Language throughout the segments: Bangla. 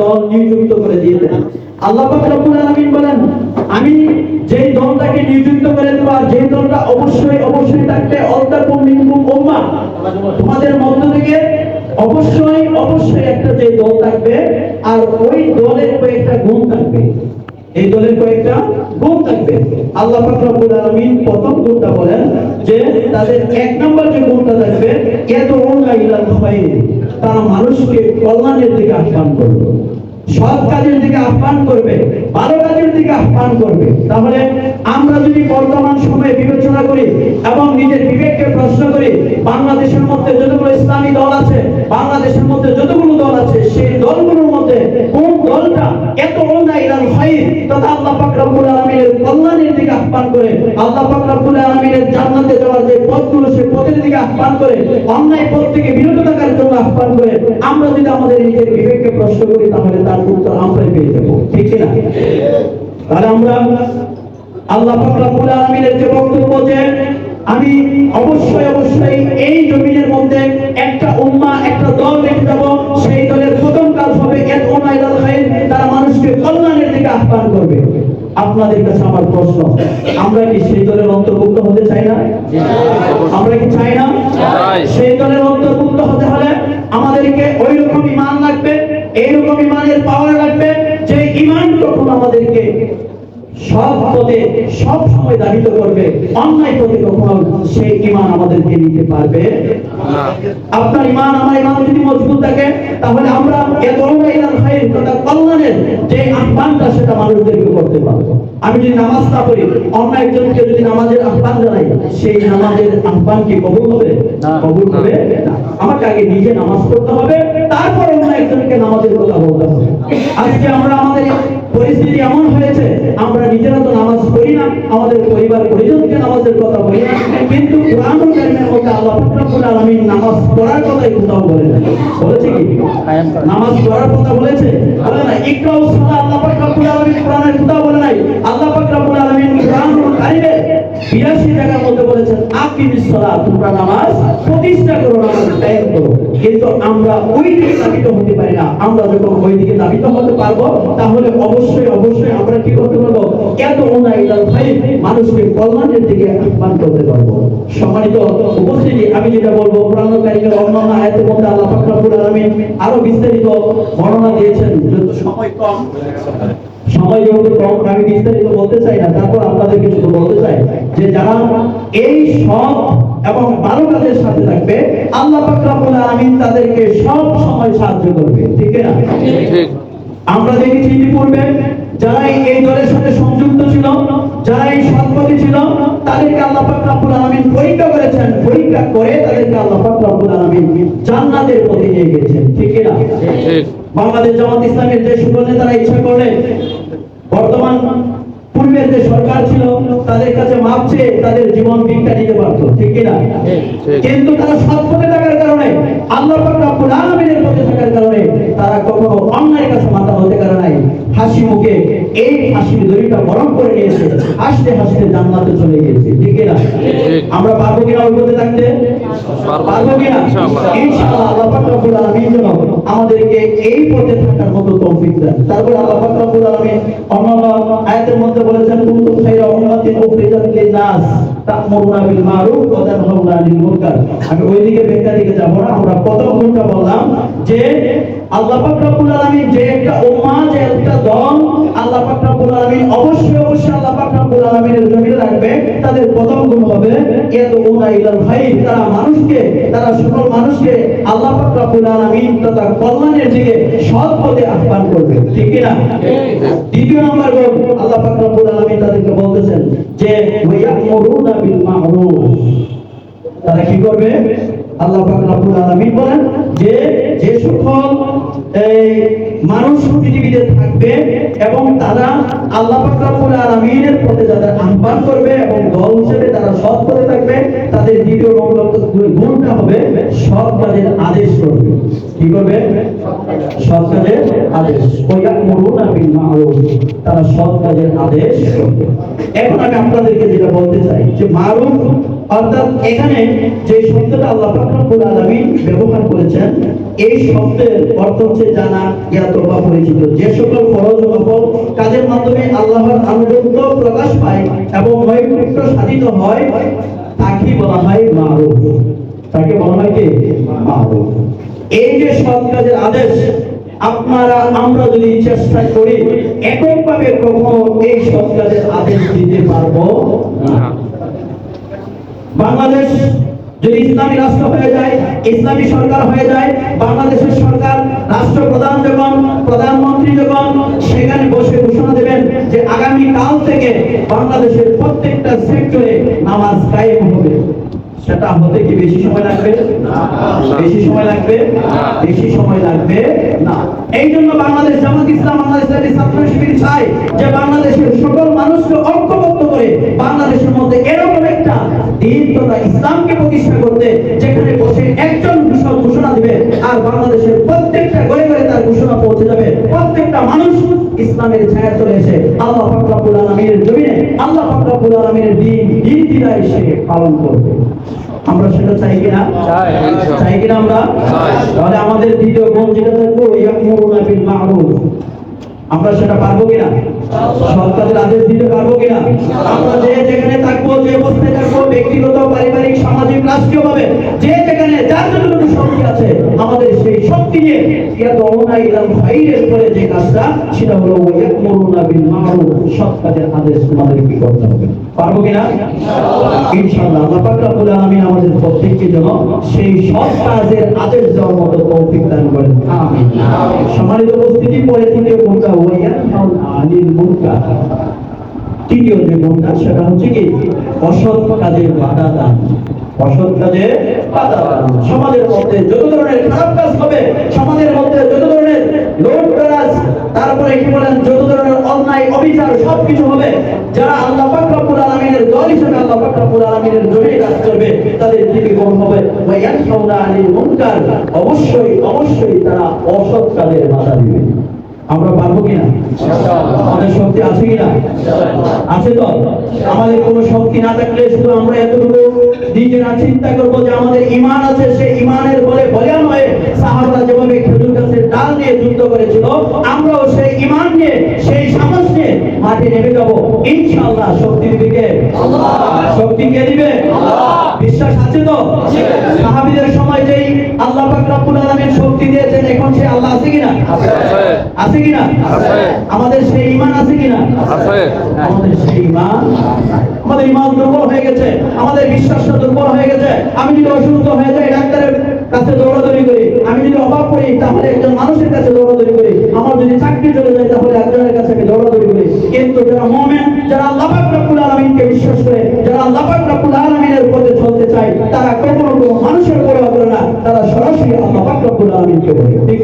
দল নিযুক্ত করে দিয়েছেন। আল্লাহ রব্বুল আলামিন বলেন, আমি যেই দলটাকে নিযুক্ত করে দেব আর যেই দলটা অবশ্যই অবশ্যই থাকবে অল্টাকুম মিনকুম উম্মাহ তোমাদের মধ্য থেকে অবশ্যই অবশ্যই একটা যে দল থাকবে, আর ওই দলের কয়েকটা গুণ থাকবে। এই দলের কয়েকটা গুণ থাকবে। আল্লাহ রব্বুল আলামিন প্রথম গুণটা বলেন যে, তাদের এক নম্বর যে গুণটা থাকবে ইলাল খায়র তারা মানুষকে কল্যাণের দিকে আহ্বান করবে। সৎ কাজের দিকে আহ্বান করবে, ভালো কাজের দিকে আহ্বান করবে। তাহলে আমরা যদি বর্তমান সময়ে বিবেচনা করি এবং নিজের বিবেককে প্রশ্ন করি, বাংলাদেশের মধ্যে যতগুলো ইসলামী দল আছে বাংলাদেশের মধ্যে যতগুলো দল আছে, সেই দলগুলোর মধ্যে কোন দলটা এত ইলাল খায়র তথা আল্লাহ পাক রব্বুল আলামিনের কল্যাণের দিকে আহ্বান করে, আল্লাহ পাক রব্বুল আলামিনের জান্নাতে যাওয়ার যে পথগুলো, সেই পথের দিকে আহ্বান করে, অন্যায় পথ থেকে বিরত থাকার জন্য আহ্বান করে, আমরা যদি আমাদের নিজের বিবেককে প্রশ্ন করি, তাহলে তার উত্তর আমরাই পেয়ে যাব। ঠিক না তাহলে আমরা আল্লাহ পাক রব্বুল আলামিনের যে বক্তব্য যে আমি অবশ্যই অবশ্যই এই জমিনের মধ্যে একটা উম্মা একটা দল রেখে যাব। সেই দলের প্রথম কাজ হবে তারা মানুষকে কল্যাণের দিকে আহ্বান করবে। আপনাদের কাছে আমার প্রশ্ন আমরা কি সেই দলের অন্তর্ভুক্ত হতে চাই না? আমরা কি চাই না? সেই দলের অন্তর্ভুক্ত হতে হলে আমাদেরকে ওই রকম ইমান লাগবে এইরকম ইমানের পাওয়ার লাগবে যে ইমান তখন আমাদেরকে সব পদে সব সময় দাবিত করবে অন্যায় পদে কখন? সেই ইমান আমাদেরকে নিতে পারবে। আপনার ইমান আমার ইমান যদি মজবুত থাকে তাহলে আমরা এত তথা কল্যাণের যে আহ্বানটা সেটা মানুষদেরকে করতে পারব। আমি যদি নামাজ না পড়ি অন্য একজনকে যদি নামাজের আহ্বান জানাই সেই নামাজের আহ্বান কি কবুল হবে? না। কবুল হবে? না। আমাকে আগে নিজে নামাজ পড়তে হবে তারপর অন্য একজনকে নামাজের কথা বলতে হবে। আজকে আমরা আমাদের পরিস্থিতি এমন হয়েছে আমরা নিজেরা তো নামাজ পড়ি না আমাদের পরিবার পরিজনকে নামাজের কথা বলি না কিন্তু কোরআনুল কারীমের মধ্যে আল্লাহ পাক আলামিন নামাজ পড়ার কথাই কোথাও বলে না বলেছে কি? নামাজ পড়ার কথা বলেছে? বলে না ইকরাউ সালাত আল্লাহ পাক আলামিন কোরআনের কোথাও বলে নাই। আল্লাহ পাক রব্বুল আলামিন কোরআনুল কারীমে 82 জায়গার মধ্যে বলেছেন, আকিমিস সালাত তোমরা নামাজ প্রতিষ্ঠা করো, নামাজ কায়েম করো। কিন্তু আমরা ওই দিকে দাবিত হতে পারি না। আমরা যখন ওই দিকে দাবিত হতে পারব, তাহলে অবশ্যই অবশ্যই আমরা কি করতে পারব? এত ভাই মানুষকে কল্যাণের দিকে আহ্বান করতে পারব? সম্মানিত উপস্থিতি, আমি যেটা বলব কোরআন কারিমের অন্যান্য আল্লাহ আরও বিস্তারিত বর্ণনা দিয়েছেন সময় কম। সময় যেহেতু কম আমি বিস্তারিত বলতে চাই না তারপর আপনাদেরকে শুধু বলতে চাই যে যারা এই সব এবং ভালো কাজের সাথে থাকবে আল্লাহ পাক রব্বুল আমিন তাদেরকে সব সময় সাহায্য করবে ঠিক না আমরা আমরা দেখেছি ইতিপূর্বে যারা এই দলের সাথে সংযুক্ত ছিল যারা এই সৎপথে ছিল তাদেরকে আল্লাহ পাক রব্বুল আলামিন পরীক্ষা করেছেন। পরীক্ষা করে তাদেরকে আল্লাহ পাক রব্বুল আলামিন জান্নাতের পথে নিয়ে গেছেন। ঠিক না? বাংলাদেশ জামাত ইসলামের যে সকল নেতারা ইচ্ছা করলে বর্তমান পূর্বের যে সরকার ছিল তাদের কাছে মাপছে তাদের জীবন ভিক্ষা দিতে পারত। ঠিক ঠিক। কিন্তু তারা সৎ পথে থাকার কারণে আল্লাহ পাক রব্বুল আলামিনের পথে থাকার কারণে তারা কখনো অন্যায়ের কাছে মাথা হতে কারণ হাসি মুখে এই হাসির দড়িটা বরণ করে নিয়েছে। হাসতে হাসতে জান্নাতে চলে গিয়েছে। ঠিক ঠিক। আমরা পারব কিনা ওই পথে থাকতে? পারব। কিনা? ইনশাআল্লাহ। ইনশাআল্লাহ আল্লাহ পাক রব্বুল আলামিন যেন আমাদেরকে এই পথে থাকার মতো তৌফিক দেন। তারপর আল্লাহ পাক রব্বুল আলামিন অন্যান্য আয়াতের মধ্যে বলেছেন কুনতুম খায়রা উম্মাতিন উখরিজাত লিন-নাস। তা'মুরুনা বিল মারুফ ওয়া তানহাউনা আনিল মুনকার। আমি ওইদিকে বেকার দিকে যাব না, আমরা কত ঘণ্টা বললাম যে আল্লাহ পাক রব্বুল আলামিন যে একটা উম্মাহ যে একটা দল আল্লাহ পাক রব্বুল আলামিন অবশ্যই অবশ্যই রব্বুল আলামিনের জমিনে রাখবে, তাদের প্রথম গুণ হবে, ইয়াদউনা ইলাল খাইর, তারা মানুষকে, তারা সকল মানুষকে আল্লাহ পাক রব্বুল আলামিন তথা কল্যাণের দিকে সৎ পথে আহ্বান করবে। ঠিক কি না দ্বিতীয় নম্বর গুণ, আল্লাহ পাক রব্বুল আলামিন তাদেরকে বলতেছেন যে, ওয়ায়ামুরুনা বিল মা'রুফ তারা কি করবে? আল্লাহ পাক রব্বুল আলামিন বলেন যে যে সকল এই মানুষ পৃথিবীতে থাকবে এবং তারা আল্লাহ পাক রব্বুল আলামিনের পথে যাদের আহ্বান করবে এবং দল হিসেবে তারা সৎ পথে থাকবে, তাদের দ্বিতীয় গুণটা হবে সৎ তাদের আদেশ করবে। যে ব্যবহার করেছেন, এই শব্দের অর্থ হচ্ছে জানা জ্ঞাত বা পরিচিত। যে সকল ফরজ কাজের মাধ্যমে আল্লাহর আনুগত্য প্রকাশ পায় এবং সাধিত হয় তাকে বলা হয় মারুফ। তাকে বলা হয় কি? মারুফ। এই যে সৎ কাজের আদেশ আপনারা আমরা যদি চেষ্টা করি এককভাবে কখনো এই সৎ কাজের আদেশ দিতে পারব না। বাংলাদেশ যদি ইসলামী রাষ্ট্র হয়ে যায় ইসলামী সরকার হয়ে যায় বাংলাদেশের সরকার রাষ্ট্রপ্রধান যখন প্রধানমন্ত্রী যখন সেখানে বসে ঘোষণা দেবেন যে আগামী কাল থেকে বাংলাদেশের প্রত্যেকটা সেক্টরে নামাজ কায়েম হবে। সেটা হতে কি বেশি সময় লাগবে? বেশি সময় লাগবে? বেশি সময় লাগবে? না। এই জন্য বাংলাদেশ জামাত ইসলাম বাংলাদেশ ছাত্র শিবির চায় যে বাংলাদেশের সকল মানুষকে ঐক্যবদ্ধ করে বাংলাদেশের মধ্যে এরকম একটা দিন তথা ইসলামকে প্রতিষ্ঠা করতে যেখানে বসে একজন কৃষক ঘোষণা দিবে আর বাংলাদেশের প্রত্যেকটা ঘরে ঘরে তার ঘোষণা পৌঁছে যাবে। প্রত্যেকটা মানুষ ইসলামের ছায়া চলে এসে আল্লাহ পাক রব্বুল আলামিনের জমিনে আল্লাহ পাক রব্বুল আলামিনের দিন নীতিরাই সে পালন করবে। আমরা সেটা চাই কিনা? চাই। চাই কিনা আমরা? তাহলে আমাদের দ্বিতীয় গুণ যেটা থাকব ইয়ামুরুনা বিল মারুফ আমরা সেটা পারব কিনা? সরকারের আদেশ দিতে পারব কিনা? আমরা যে যেখানে থাকব যে অবস্থায় থাকব ব্যক্তিগত পারিবারিক সামাজিক রাষ্ট্রীয় ভাবে যে যেখানে যার যতটুকু শক্তি আছে আমাদের সেই শক্তি নিয়ে ইয়াদউনা ইলাল খাইরের পরে যে কাজটা সেটা হলো ইয়ামুরুনা বিল মারুফ। সৎ কাজের আদেশ তোমাদের কি করতে হবে? পারব কিনা? ইনশাআল্লাহ আল্লাহ পাক রব্বুল আলামিন আমাদের প্রত্যেককে যেন সেই সৎ কাজের আদেশ দেওয়ার মতো তৌফিক দান করেন। আমিন। সম্মানিত উপস্থিতি পরে তৃতীয় গুণটা ওয়ায়ানহাউল আনিল মুনকার তৃতীয় যে সেটা হচ্ছে কি? অসৎ কাজের বাধা দান। অসৎ কাজে সমাজের মধ্যে যত ধরনের খারাপ কাজ হবে, সমাজের মধ্যে যত ধরনের লোক কাজ, তারপরে কি বলেন, যত ধরনের অন্যায়, অবিচার, সবকিছু হবে, যারা আল্লাহ পাক রব্বুল দল হিসেবে, আল্লাহ পাক রব্বুল আলামিনের কাজ করবে, তাদের দিকে কোন হবে। ওয়ায়ানহাউনা আনিল মুনকার। অবশ্যই অবশ্যই তারা অসৎ কাজের বাধা দিবে। আমরা পারব কিনা? আমাদের শক্তি আছে কিনা? আছে তো? আমাদের কোনো শক্তি না থাকলে শুধু আমরা এতটুকু নিজেরা চিন্তা করব যে আমাদের ইমান আছে সেই ইমানের বলে বলিয়ান হয়ে সাহাবারা যেভাবে খেজুর গাছের ডাল নিয়ে যুদ্ধ করেছিল আমরাও সেই ইমান নিয়ে সেই সাহস নিয়ে মাঠে নেমে যাব। ইনশাআল্লাহ শক্তি দিবে শক্তি কে দিবে? বিশ্বাস আছে তো? সাহাবীদের সময় যেই আল্লাহ পাক রব্বুল আলামিন শক্তি এখন সে আল্লাহ আছে কিনা? আছে। আছে কিনা? আছে। আমাদের সেই ইমান আছে কিনা? আছে। আমাদের সেই ইমান আমাদের ইমান দুর্বল হয়ে গেছে। আমাদের বিশ্বাসটা দুর্বল হয়ে গেছে। আমি যদি অসুস্থ হয়ে যাই ডাক্তারের কাছে দৌড়াদৌড়ি করি আমি যদি অভাব করি তাহলে একজন মানুষের কাছে দৌড়াদৌড়ি করি। আমার যদি চাকরি চলে যায় তাহলে একজনের কাছে আমি দৌড়াদৌড়ি করি। কিন্তু যারা মুমিন যারা আল্লাহ পাক রব্বুল আলামিনকে বিশ্বাস করে যারা আল্লাহ পাক রব্বুল আলামিনের পথে চলতে চায় তারা কখনো কোনো মানুষের উপরে না আল্লাহ না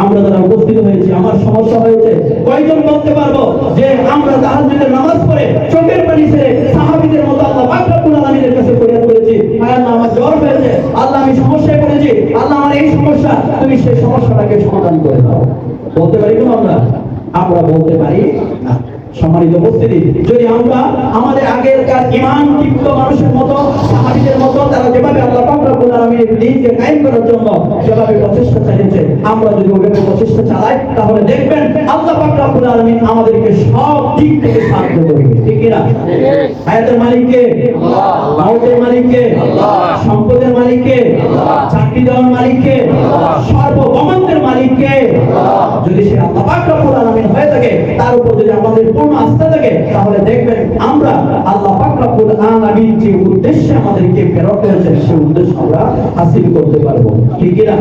আমরা যারা উপস্থিত হয়েছি, আমার সমস্যা হয়েছে, কয়জন বলতে পারব যে আমরা তাহাজ্জুদের নামাজ পড়ে চোখের পানি ছেড়ে সাহাবীদের মতো আল্লাহ পাক রব্বুল কাছে ফরিয়াদ করেছি। আল্লাহ আমার জ্বর হয়েছে, আল্লাহ আমি সমস্যায় পড়েছি, আল্লাহ আমার এই সমস্যা, তুমি সেই সমস্যাটাকে সমাধান করে দাও। বলতে পারি কোনো আমরা? আমরা বলতে পারি না। সম্মানিত উপস্থিতি, যদি আমরা আমাদের আগেরকার ইমান দীপ্ত মানুষের মতো, সাহাবীদের মতো, তারা যেভাবে আল্লাহ পাক রব্বুল আলামিনের দ্বীনকে কায়েম করার জন্য যেভাবে প্রচেষ্টা চালিয়েছে, আমরা যদি ওইভাবে প্রচেষ্টা চালাই, তাহলে দেখবেন আল্লাহ পাক রব্বুল আলামিন আমাদেরকে সব দিক থেকে সাহায্য করবে। ঠিক কি না হায়াতের মালিককে, মাউতের মালিককে, সম্পদের মালিককে, চাকরি দেওয়ার মালিককে সর্বভৌমত্বের মালিককে, যদি সে আল্লাহ পাক রব্বুল আলামিন হয়ে থাকে, তার উপর যদি আমাদের পূর্ণ আস্থা থাকে, তাহলে দেখবেন আমরা আল্লাহ আলামিন যে উদ্দেশ্যে আমাদেরকে সেই উদ্দেশ্য আমরা হাসিল করতে পারব। ঠিক না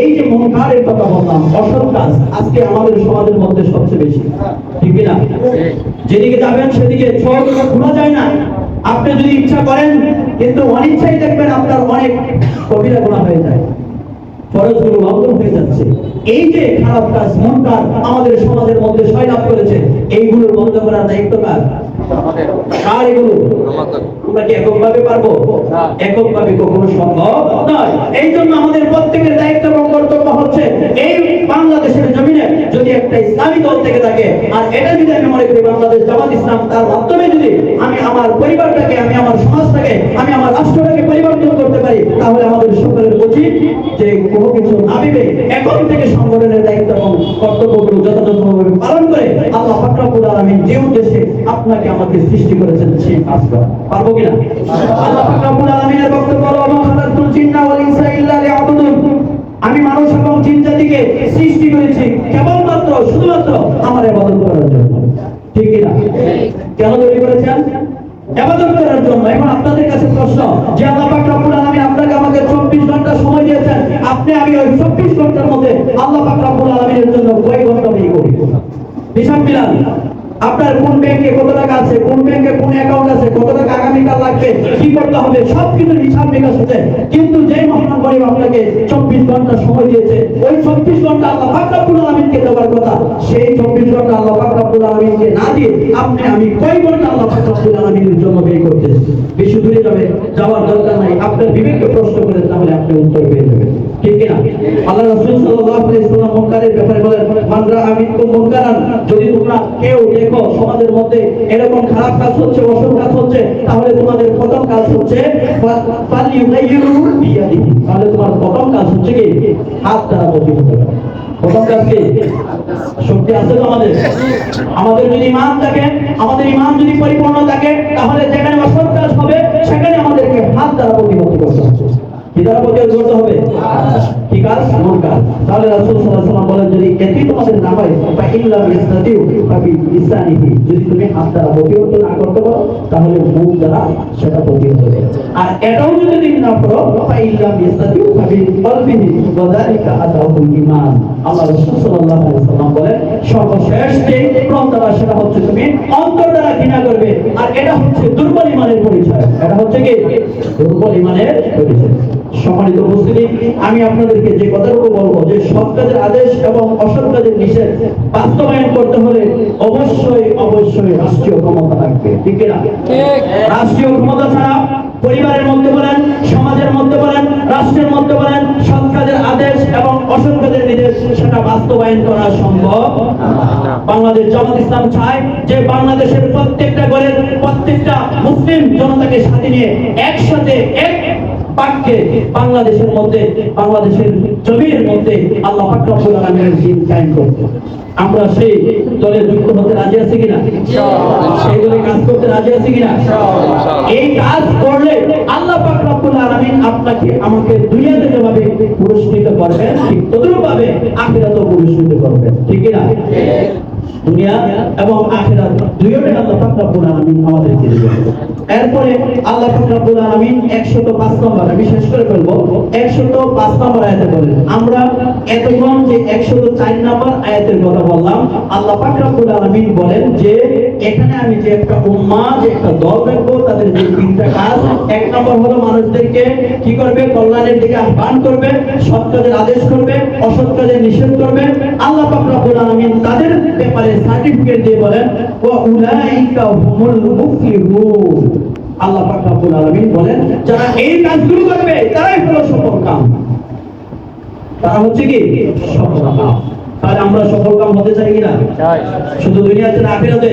এই যে মনকারের কথা বললাম, অসৎ কাজ আজকে আমাদের সমাজের মধ্যে সবচেয়ে বেশি। ঠিক না যেদিকে যাবেন সেদিকে খোলা যায় না। আপনি যদি ইচ্ছা করেন, কিন্তু অনিচ্ছাই দেখবেন আপনার অনেক কবিরা গুণা হয়ে যায়। ফরজগুলো লঙ্ঘন হয়ে যাচ্ছে। এই যে খারাপ কাজ মন কাজ আমাদের সমাজের মধ্যে সয়লাভ করেছে, এইগুলো বন্ধ করার দায়িত্ব কার? কার এগুলো আমরা কি এককভাবে পারব? এককভাবে কখনো সম্ভব নয়। এই জন্য আমাদের প্রত্যেকের দায়িত্ব এবং কর্তব্য হচ্ছে এই বাংলাদেশের জমিনে যদি একটা ইসলামী দল থেকে থাকে আর এটা যদি আমি মনে করি বাংলাদেশ জামাত ইসলাম তার মাধ্যমে যদি আমি আমার পরিবারটাকে আমি আমার সমাজটাকে আমি আমার রাষ্ট্রটাকে পরিবর্তন করতে পারি তাহলে আমাদের সকলের উচিত যে কোনো কিছু না ভেবে এখন থেকে সংগঠনের দায়িত্ব এবং কর্তব্যগুলো যথাযথভাবে পালন করে আল্লাহ ফাকরাবুল আলামিন যে উদ্দেশ্যে আপনাকে আমাকে সৃষ্টি করেছেন সেই করা পারব কিনা? আল্লাহ ফাকরাবুল আলামিনের হলো আমা খালাকুল জিন্না ওয়াল ইনসা ইল্লা আমি মানুষ এবং জিন জাতিকে সৃষ্টি করেছি কেবলমাত্র, শুধুমাত্র আমার ইবাদত করার জন্য। ঠিক কিনা কেন তৈরি করেছেন? ইবাদত করার জন্য। এখন আপনাদের কাছে প্রশ্ন, যে আল্লাহ পাক রব্বুল আলামিন আপনাকে আমাকে 24 ঘণ্টা সময় দিয়েছেন, আপনি আমি ওই 24 ঘণ্টার মধ্যে আল্লাহ পাক রব্বুল আলামিনের জন্য কয় ঘণ্টা ব্যয় করি? হিসাব মিলান আপনার কোন ব্যাংকে কত টাকা আছে, কোন ব্যাংকে কোন অ্যাকাউন্ট আছে, কত টাকা আগামীকাল লাগবে, কি করতে হবে সব কিছু হিসাব নিকাশ আছে কিন্তু যে মহান গরিব আপনাকে চব্বিশ ঘণ্টা সময় দিয়েছে, ওই চব্বিশ ঘণ্টা আল্লাহ ফাকরাবুল আলমিনকে দেওয়ার কথা, সেই চব্বিশ ঘণ্টা আল্লাহ ফাকরাবুল আলমিনকে না দিয়ে আপনি, আমি কয় ঘণ্টা আল্লাহ ফাকরাবুল আলমিনের জন্য ব্যয় করতেছি? বেশি দূরে যাবে, যাওয়ার দরকার নাই। আপনার বিবেককে প্রশ্ন করে তাহলে আপনি উত্তর পেয়ে যাবেন। ঠিক কিনা? আল্লাহ রাসূল সাল্লাল্লাহু আলাইহি ওয়াসাল্লাম মুনকারের ব্যাপারে বলেন, মান রাআ মিনকুম মুনকারান যদি তোমরা কেউ দেখো, সমাজের মধ্যে এরকম খারাপ কাজ হচ্ছে, অসৎ কাজ হচ্ছে, তাহলে তোমাদের প্রথম কাজ হচ্ছে তাহলে তোমার প্রথম কাজ হচ্ছে কি? হাত দ্বারা প্রতিহত করা প্রথম কাজ কি? শক্তি আছে তো আমাদের আমাদের যদি ইমান থাকে, আমাদের ইমান যদি পরিপূর্ণ থাকে, তাহলে যেখানে অসৎ কাজ হবে, সেখানে আমাদেরকে হাত দ্বারা প্রতিহত করতে হবে। কি দ্বারা প্রতিহত করতে হবে? তাহলে বলেন, যদি এটি তোমাদের না হয় লিসানিহি। যদি তুমি হাত দ্বারা প্রতিহত না করতে পারো, তাহলে মুখ দ্বারা সেটা প্রতিহত হবে আর এটাও যদি তুমি না আলাইহি ওয়াসাল্লাম বলেন, সর্বশেষ যে সেটা হচ্ছে তুমি অন্তর দ্বারা ঘৃণা করবে। আর এটা হচ্ছে দুর্বল ইমানের পরিচয়। এটা হচ্ছে কি? দুর্বল ইমানের পরিচয়। সম্মানিত উপস্থিতি, আমি আপনাদেরকে যে কথাগুলো বলব যে সব কাজের আদেশ এবং অসৎ কাজের নিষেধ বাস্তবায়ন করতে হলে অবশ্যই অবশ্যই রাষ্ট্রীয় ক্ষমতা থাকবে। ঠিক কিনা? রাষ্ট্রীয় ক্ষমতা ছাড়া পরিবারের মধ্যে বলেন সমাজের মধ্যে বলেন রাষ্ট্রের মধ্যে বলেন সৎ কাজের আদেশ এবং অসৎ কাজের নির্দেশ সেটা বাস্তবায়ন করা সম্ভব না। বাংলাদেশ জামাত ইসলাম চায় যে বাংলাদেশের প্রত্যেকটা ঘরের প্রত্যেকটা মুসলিম জনতাকে সাথে নিয়ে একসাথে এক বাক্যে বাংলাদেশের মধ্যে বাংলাদেশের জমির মধ্যে আল্লাহ পাক রব্বুল আলামিনের দিন কায়েম করতে আমরা সেই দলে যুক্ত হতে রাজি আছি কিনা? সেই দলে কাজ করতে রাজি আছি কিনা? এই কাজ করলে আল্লাহ পাক রব্বুল আলামিন আপনাকে আমাকে দুনিয়াতে যেভাবে পুরস্কৃত করবেন ঠিক তদরূপভাবে আখিরাতেও পুরস্কৃত করবেন। ঠিক কিনা? দুনিয়া এবং আখিরাত। দুইটাই আল্লাহ পাক রব্বুল আলামিন আমাদেরকে দিবেন এরপরে আল্লাহ পাক রব্বুল আলামিন 105 নম্বর আমি শেষ করে বলব 105 নম্বর আয়াতে বলেন যে 104 নম্বর আয়াতের কথা বললাম, আল্লাহ পাক রব্বুল আলামিন বলেন যে, এখানে আমি যে একটা যে একটা দল রাখব তাদের যে তিনটা কাজ, এক নম্বর হলো মানুষদেরকে কি করবে? কল্যাণের দিকে আহ্বান করবে, সৎ কাজের আদেশ করবে, অসৎ কাজের নিষেধ করবে। আল্লাহ পাক রব্বুল আলামিন তাদের ব্যাপারে সার্টিফিকেট দিয়ে বলেন ও উলাইকা হুমুল মুফলিহুন। আল্লাহ পাক রব্বুল আলামিন বলেন, যারা এই কাজগুলো করবে, তারাই হলো সফল কাম। তারা হচ্ছে কি? সফল কাম। তাহলে আমরা সফল কাম হতে চাই কিনা? শুধু দুনিয়াতে না আখিরাতে।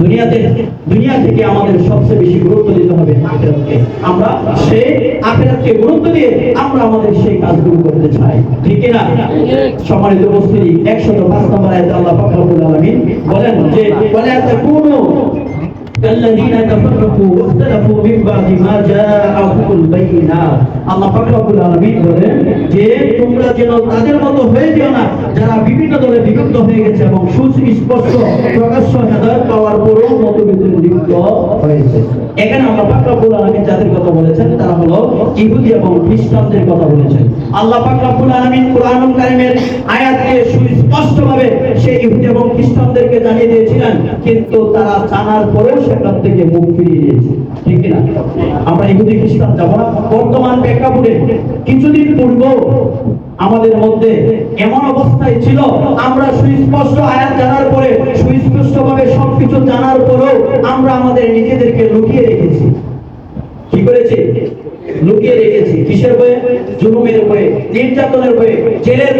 দুনিয়াতে দুনিয়া থেকে আমাদের সবচেয়ে বেশি গুরুত্ব দিতে হবে আখিরাতকে। আমরা সেই আখিরাতকে গুরুত্ব দিয়ে আমরা আমাদের সেই কাজগুলো করতে চাই। ঠিক কি না সম্মানিত উপস্থিতি 105 নম্বর আয়াতে আল্লাহ পাক রব্বুল আলামিন বলেন যে ওয়ালা তাকুনু كالذين تفرقوا واختلفوا من بعد ما جاءهم البينات আল্লাহ পাক রব্বুল আলামিন বলেন যে তোমরা যেন তাদের মতো হয়ে যেও না যারা বিভিন্ন দলে বিভক্ত হয়ে গেছে এবং সুস্পষ্ট প্রকাশ্য হেদায়েত পাওয়ার পরেও মতভেদে লিপ্ত হয়েছে এখানে আল্লাহ পাক রব্বুল আলামিন কথা বলেছেন, তারা হলো ইহুদি এবং খ্রিস্টানদের কথা বলেছেন। আল্লাহ পাক রব্বুল আলামিন কারীমের সুস্পষ্টভাবে সেই ইহুদি এবং খ্রিস্টানদেরকে জানিয়ে দিয়েছিলেন, কিন্তু তারা জানার পরেও সেখান থেকে মুখ ফিরিয়ে দিয়েছে ঠিক না আমরা ইহুদি, খ্রিস্টান যাব না। বর্তমান প্রেক্ষাপটে কিছুদিন পূর্ব আমাদের মধ্যে এমন অবস্থায় ছিল, আমরা সুস্পষ্ট আয়াত জানার পরে সুস্পষ্ট ভাবে সবকিছু জানার পরেও আমরা আমাদের নিজেদেরকে লুকিয়ে রেখেছি। কি করেছি? লুকিয়ে রেখেছি। কিসের জুলুমের নির্যাতনের জেলের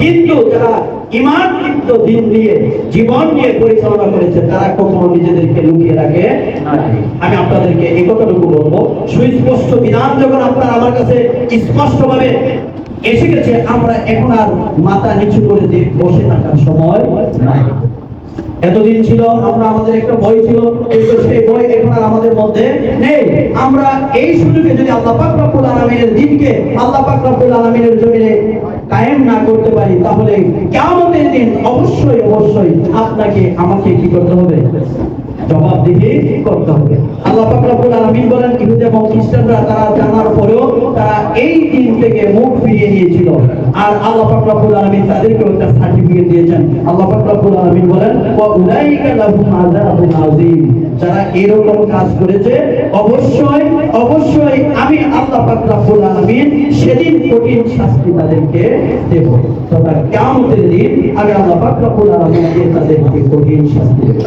কিন্তু যারা ইমান কিন্তু দিন দিয়ে, জীবন নিয়ে পরিচালনা করেছে, তারা কখনো নিজেদেরকে লুকিয়ে রাখে আমি আপনাদেরকে এই কথাটুকু বলব। সুস্পষ্ট বিধান যখন আপনার আমার কাছে স্পষ্ট ভাবে এসে গেছে, আমরা এখন আর মাথা নিচু করে দিয়ে বসে থাকার সময় নাই। এতদিন ছিল, আমরা আমাদের একটা বই ছিল সেই বই এখন আর আমাদের মধ্যে নেই। আমরা এই সুযোগে যদি আল্লাহ পাক রব্বুল আলামিনের দিনকে আল্লাহ পাক রব্বুল আলামিনের জমিনে কায়েম না করতে পারি, তাহলে কিয়ামতের দিন অবশ্যই অবশ্যই আপনাকে, আমাকে কি করতে হবে? জবাবদিহি করতে হবে। আল্লাহ পাক রব্বুল বলেন, ইহুদি এবং খ্রিস্টানরা তারা জানার পরেও তারা এই দিন থেকে মুখ ফিরিয়ে নিয়েছিল। আর আল্লাহ পাক রব্বুল আলামিন একটা সার্টিফিকেট দিয়েছেন। আল্লাহ পাক রব্বুল বলেন যারা এরকম কাজ করেছে, অবশ্যই অবশ্যই আমি আল্লাহ পাক রব্বুল সেদিন কঠিন শাস্তি তাদেরকে দেব। তথা কিয়ামতের দিন আমি আল্লাহ পাক রব্বুল তাদেরকে কঠিন শাস্তি দেব।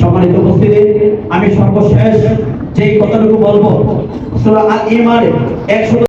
সম্মানিত উপস্থিতি আমি সর্বশেষ যেই কথাটুকু বলব সূরা আল 100